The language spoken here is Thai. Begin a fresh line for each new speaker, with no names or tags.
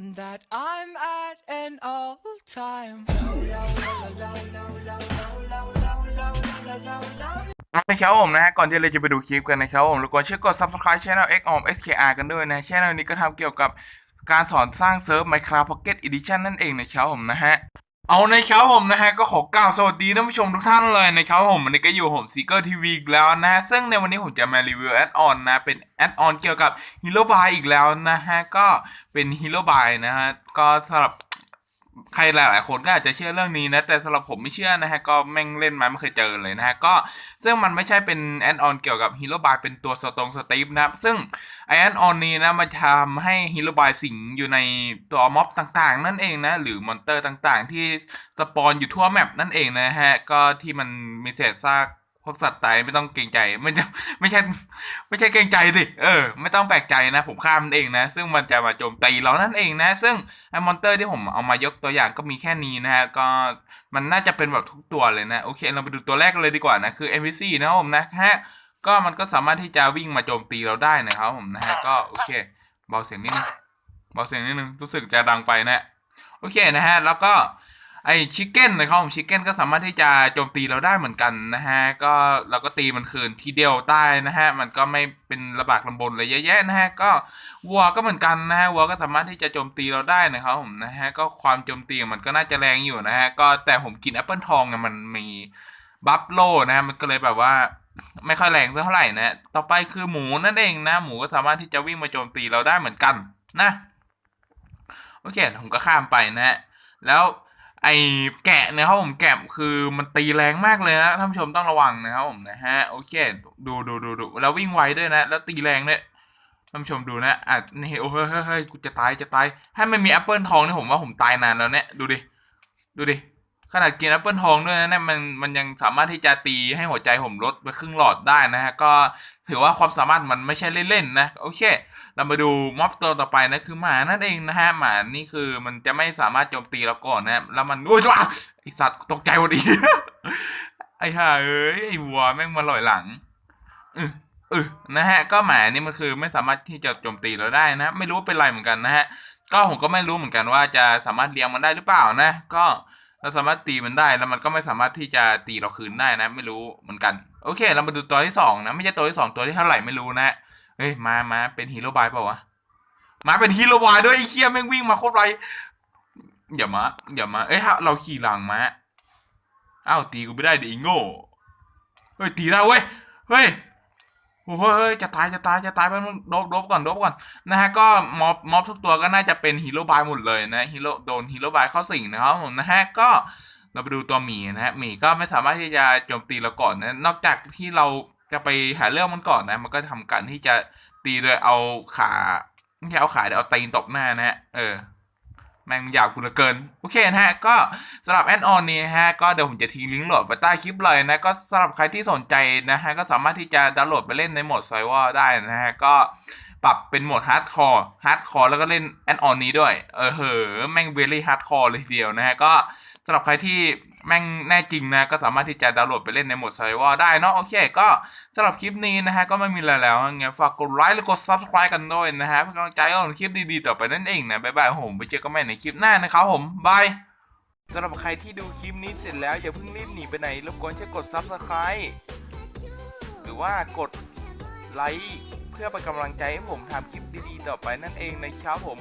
that I'm at an all time.
นะครับผมนะฮะก่อนที่เราจะไปดูคลิปกันนะครับผมรบกวนช่วยกด subscribe channel X o m SKR กันด้วยนะ channel นี้ก็ทำเกี่ยวกับการสอนสร้างเซิร์ฟ Minecraft Pocket Edition นั่นเองนะครับผมนะฮะ เอาในครับผมนะฮะก็ขอกล่าวสวัสดีท่านผู้ชมทุกท่านเลยนะครับผมวันนี้ก็อยู่ผมซีเกอร์ทีวีอีกแล้วนะฮะซึ่งในวันนี้ผมจะมารีวิวแอดออนนะเป็นแอดออนเกี่ยวกับฮีโร่บายอีกแล้วนะฮะก็เป็นฮีโร่บายนะฮะก็สำหรับ ใครหลายๆคนก็อาจจะเชื่อเรื่องนี้นะ แต่สำหรับผมไม่เชื่อนะฮะ ก็แม่งเล่นมาไม่เคยเจอเลยนะฮะ ก็ซึ่งมันไม่ใช่เป็นแอนออนเกี่ยวกับฮีโร่บายเป็นตัวสตรงสตีฟนะครับ ซึ่งไอแอนออนนี้นะมันทำให้ฮีโร่บายสิงอยู่ในตัวม็อบต่างๆ นั่นเองนะ หรือมอนเตอร์ต่างๆ ที่สปอนอยู่ทั่วแมปนั่นเองนะฮะ ก็ที่มันมีเศษซาก วกสัตว์ตายไม่ต้องเกรงใจไม่จะไม่ใช่ไม่ใช่เกรงใจสิเออ ไม่ต้องแปลกใจนะผมฆ่ามันเองนะ ซึ่งมันจะมาโจมตีเรานั่นเองนะ ซึ่งไอมอนเตอร์ที่ผมเอามายกตัวอย่างก็มีแค่นี้นะฮะก็มันน่าจะเป็นแบบทุกตัวเลยนะ โอเค เราไปดูตัวแรกเลยดีกว่านะคือ NPC นะครับผมนะฮะก็มันก็สามารถที่จะวิ่งมาโจมตีเราได้นะครับผมนะฮะก็โอเคเบาเสียงนิดนึงเบาเสียงนิดนึงรู้สึกจะดังไปนะ โอเคนะฮะแล้วก็ ไอชิคเก้นนะครับผมชิคเก้นก็สามารถที่จะโจมตีเราได้เหมือนกันนะฮะก็เราก็ตีมันคืนทีเดียวได้นะฮะมันก็ไม่เป็นระบากลำบนอะไรเยอะแยะนะฮะก็วัวก็เหมือนกันนะฮะวัวก็สามารถที่จะโจมตีเราได้นะครับผมนะฮะก็ความโจมตีมันก็น่าจะแรงอยู่นะฮะก็แต่ผมกินแอปเปิลทองเนี่ยมันมีบัฟโลนะฮะมันก็เลยแบบว่าไม่ค่อยแรงเท่าไหร่นะต่อไปคือหมูนั่นเองนะ หมูก็สามารถที่จะวิ่งมาโจมตีเราได้เหมือนกันนะโอเคผมก็ข้ามไปนะฮะแล้ว ไอ้แกะเนะครับผมแกะคือมันตีแรงมากเลยนะท่านผู้ชมต้องระวังนะครับผมนะฮะโอเคดูดูดูดูแล้ววิ่งไวด้วยนะ แล้วตีแรงด้วยท่านผู้ชมดูนะอะนี่โอ้เฮ้ยเฮ้ยเฮ้ยกูจะตายจะตายถ้าไม่มีแอปเปิลทองเนี่ยผมว่าผมตายนานแล้วเนี่ยดูดิดูดิขนาดกินแอปเปิลทองด้วยนะเนี่ยมันมันยังสามารถที่จะตีให้หัวใจผมลดไปครึ่งหลอดได้นะฮะก็ถือว่าความสามารถมันไม่ใช่เล่นๆนะโอเค เรามาดูม็อบตัวต่อไปนะคือหมานั่นเองนะฮะหมานี่คือมันจะไม่สามารถโจมตีเราก่อนนะแล้วมันโอ้ยจ้าไอสัตว์ตกใจหมดอีไอ้ห่าเอ้ยไอ้วัวแม่งมาลอยหลังออเออนะฮะ ก็หมานี่มันคือไม่สามารถที่จะโจมตีเราได้นะ ไม่รู้เป็นไรเหมือนกันนะฮะก็ผมก็ไม่รู้เหมือนกันว่าจะสามารถเลี้ยงมันได้หรือเปล่านะ ก็เราสามารถตีมันได้แล้วมันก็ไม่สามารถที่จะตีเราคืนได้นะ ไม่รู้เหมือนกัน โอเค เรามาดูตัวที่สองนะไม่ใช่ตัวที่สองตัวที่เท่าไหร่ไม่รู้นะ เฮ้ยมามาเป็นฮีโร่บายเปล่าวะมาเป็นฮีโร่บายด้วยไอ้เคียแม่งวิ่งมาโคตรไวอย่ามาอย่ามาเอ้ยเราขี่หลังมาอ้าวตีกูไม่ได้ดิไอ้โง่เฮ้ยตีได้เว้ยเฮ้ยโอ้โหเฮ้ยจะตายจะตายจะตายไปมึงโดบโดบก่อนโดบก่อนนะฮะก็ม็อบม็อบทุกตัวก็น่าจะเป็นฮีโร่บายหมดเลยนะฮีโร่โดนฮีโร่บายเข้าสิงนะครับผมนะฮะก็เราไปดูตัวหมีนะฮะหมีก็ไม่สามารถที่จะโจมตีเราก่อนนะนอกจากที่เรา จะไปหาเรื่องมันก่อนนะ มันก็ทำการที่จะตีโดยเอาขาไม่ใช่เอาขาเดี๋ยวเอาตีนตบหน้านะฮะเออแม่งยาบกูเหลือเกิน โอเคนะฮะ ก็สำหรับแอนออนนี้นะฮะ ก็เดี๋ยวผมจะทิ้งลิงก์โหลดไว้ใต้คลิปเลยนะ ก็สำหรับใครที่สนใจนะฮะ ก็สามารถที่จะดาวน์โหลดไปเล่นในโหมดไซวอร์ได้นะฮะ ก็ปรับเป็นโหมดฮาร์ดคอร์ ฮาร์ดคอร์แล้วก็เล่นแอนออนนี้ด้วย เออเหอแม่งเวลี่ฮาร์ดคอร์เลยทีเดียวนะฮะ ก็ำหรับใครที่แม่งแน่จริงนะ ก็สามารถที่จะดาวน์โหลดไปเล่นในโหมดไซวอร์ได้เนาะโอเค ก็สำหรับคลิปนี้นะฮะ ก็ไม่มีอะไรแล้วไงฝากกดไลค์และกด subscribe กันด้วยนะฮะเพื่อกำลังใจให้ผมคลิปดีๆ ต่อไปนั่นเองนะบ๊ายบายผมไปเจอกันใหม่ในคลิปหน้านะครับผมบายสำหรับใครที่ดูคลิปนี้เสร็จแล้วอย่าเพิ่งรีบหนีไปไหนรบกวนช่วยกด subscribe หรือว่ากดไลค์เพื่อเป็นกำลังใจให้ผมทำคลิปดีๆ ต่อไปนั่นเองนะครับผม